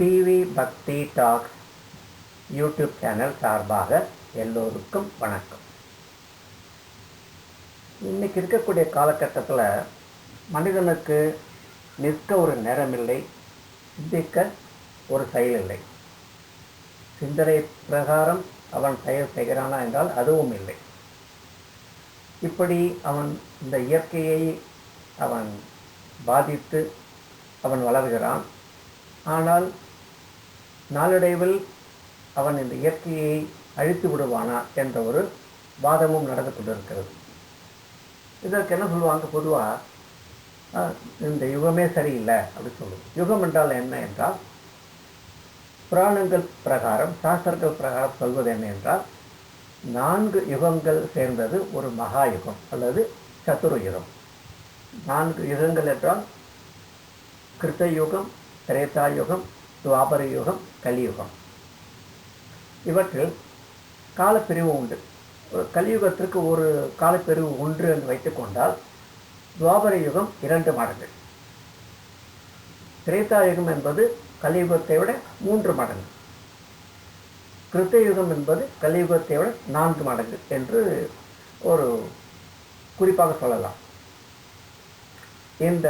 TV பக்தி tax YouTube channel சார்பாக எல்லோருக்கும் வணக்கம். இன்னைக்கு இருக்கக்கூடிய காலகட்டத்தில் மனிதனுக்கு நிற்க ஒரு நேரமில்லை சிந்திக்க ஒரு செயல் இல்லை சிந்தனை பிரகாரம் அவன் செயல் செய்கிறானா என்றால் அதுவும் இல்லை. இப்படி அவன் இந்த இயற்கையை அவன் பாதித்து அவன் வளர்கிறான். ஆனால் நாளடைவில் அவன் இந்த இயற்கையை அழித்து விடுவானா என்ற ஒரு வாதமும் நடந்து கொண்டிருக்கிறது. இதற்கு என்ன சொல்லுவாங்க? பொதுவாக இந்த யுகமே சரியில்லை அப்படின்னு சொல்லுவோம். யுகம் என்றால் என்ன என்றால் புராணங்கள் பிரகாரம் சாஸ்திரங்கள் பிரகாரம் சொல்வது என்ன என்றால் நான்கு யுகங்கள் சேர்ந்தது ஒரு மகா யுகம் அல்லது சத்துரு யுகம். நான்கு யுகங்கள் என்றால் கிருத்த யுகம் திரேதா யுகம் துவாபர யுகம் கலியுகம். இவற்றில் காலப்பிரிவு உண்டு. கலியுகத்திற்கு ஒரு காலப்பிரிவு ஒன்று என்று வைத்துக்கொண்டால் துவாபர யுகம் இரண்டு மடங்கு. திரேதா யுகம் என்பது கலியுகத்தை விட மூன்று மடங்கு. கிருத்த யுகம் என்பது கலியுகத்தை விட நான்கு மடங்கு என்று ஒரு குறிப்பாக சொல்லலாம். இந்த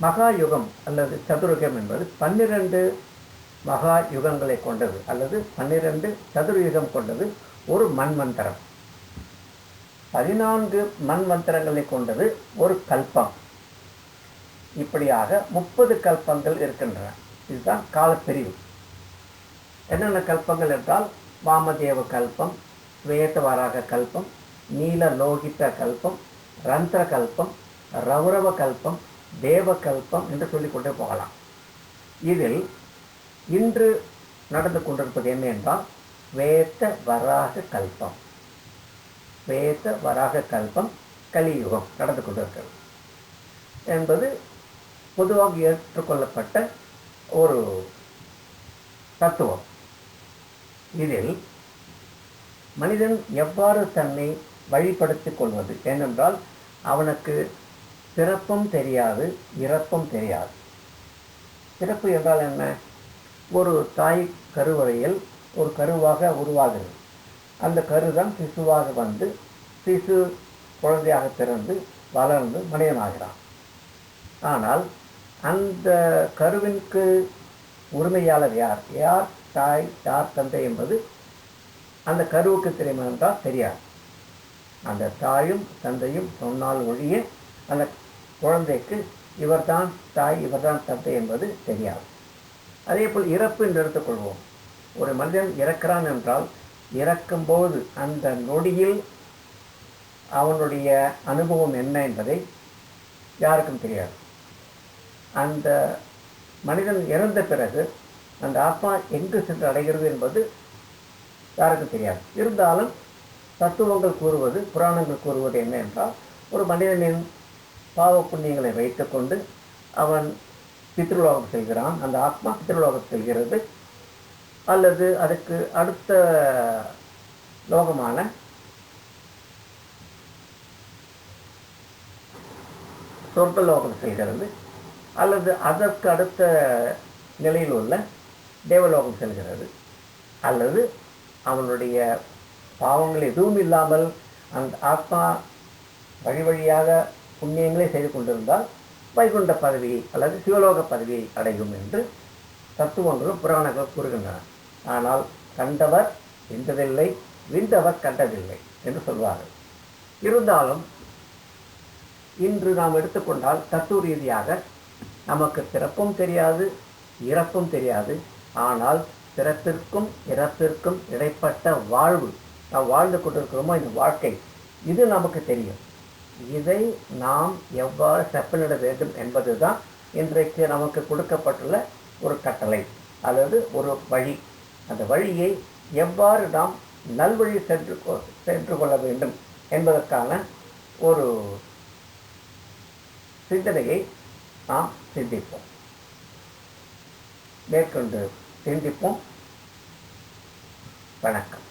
மகா யுகம் அல்லது சதுரயுகம் என்பது பன்னிரண்டு மகா யுகங்களை கொண்டது அல்லது பன்னிரண்டு சதுரயுகம் கொண்டது ஒரு மண்மந்திரம் பதினான்கு மண்மந்திரங்களை கொண்டது ஒரு கல்பம். இப்படியாக முப்பது கல்பங்கள் இருக்கின்றன. இதுதான் காலப்பிரிவு. என்னென்ன கல்பங்கள் என்றால் வாமதேவ கல்பம் வேதவராக கல்பம் நீல லோகித கல்பம் ரந்திர கல்பம் ரௌரவ கல்பம் தேவ கல்பம் என்று சொல்லிக்கொண்டே போகலாம். இதில் இன்று நடந்து கொண்டிருப்பது என்ன என்றால் வேத வராக கல்பம். வேத வராக கல்பம் கலியுகம் நடந்து கொண்டிருக்கிறது என்பது பொதுவாக ஏற்றுக்கொள்ளப்பட்ட ஒரு தத்துவம். இதில் மனிதன் எவ்வாறு தன்னை வழிபடுத்திக் கொள்வது? ஏனென்றால் அவனுக்கு பிறப்பும் தெரியாது இறப்பும் தெரியாது. பிறப்பு என்றால் என்ன? ஒரு தாய் கருவறையில் ஒரு கருவாக உருவாகிறது. அந்த கரு தான் சிசுவாக வந்து சிசு குழந்தையாக பிறந்து வளர்ந்து மனிதனாகிறான். ஆனால் அந்த கருவிற்கு உரிமையாளர் யார்? யார்? தாய் யார் தந்தை என்பது அந்த கருவுக்கு தெரியுமா என்றால் தெரியாது. அந்த தாயும் தந்தையும் சொன்னால் ஒழிய அந்த குழந்தைக்கு இவர்தான் தாய் இவர்தான் தந்தை என்பது தெரியாது. அதே போல் இறப்பு என்று எடுத்துக்கொள்வோம் ஒரு மனிதன் இறக்கிறான் என்றால் இறக்கும்போது அந்த நொடியில் அவனுடைய அனுபவம் என்ன என்பதை யாருக்கும் தெரியாது. அந்த மனிதன் இறந்த பிறகு அந்த ஆத்மா எங்கு சென்று அடைகிறது என்பது யாருக்கும் தெரியாது. இருந்தாலும் தத்துவங்கள் கூறுவது புராணங்கள் கூறுவது என்ன என்றால் ஒரு மனிதனின் பாவ புண்ணியங்களை வைத்துக்கொண்டு அவன் பித்ருலோகம் செல்கிறான். அந்த ஆத்மா பித்ருலோகம் செல்கிறது. அல்லது அதுக்கு அடுத்த லோகமான சொர்க்கலோகம் செல்கிறது. அல்லது அதற்கு அடுத்த நிலையில் உள்ள தேவலோகம் செல்கிறது. அல்லது அவனுடைய பாவங்கள் எதுவும் இல்லாமல் அந்த ஆத்மா வழி வழியாக புண்ணியங்களே செய்து கொண்டிருந்தால் வைகுண்ட பதவியை அல்லது சிவலோக பதவியை அடையும் என்று தத்துவங்களும் புராணங்கள் கூறுகின்றன. ஆனால் கண்டவர் விந்ததில்லை விந்தவர் கண்டதில்லை என்று சொல்வார்கள். இருந்தாலும் இன்று நாம் எடுத்துக்கொண்டால் தத்துவ ரீதியாக நமக்கு பிறப்பும் தெரியாது இறப்பும் தெரியாது. ஆனால் பிறப்பிற்கும் இறப்பிற்கும் இடைப்பட்ட வாழ்வு நாம் வாழ்ந்து கொண்டிருக்கிறோமோ இந்த வாழ்க்கை இது நமக்கு தெரியும். இதை நாம் எவ்வாறு செப்பனிட வேண்டும் என்பதுதான் இன்றைக்கு நமக்கு கொடுக்கப்பட்டுள்ள ஒரு கட்டளை அல்லது ஒரு வழி. அந்த வழியை எவ்வாறு நாம் நல்வழி சென்று சென்று கொள்ள வேண்டும் என்பதற்கான ஒரு சிந்தனையை நாம் சிந்திப்போம். மேற்கொண்டு சிந்திப்போம். வணக்கம்.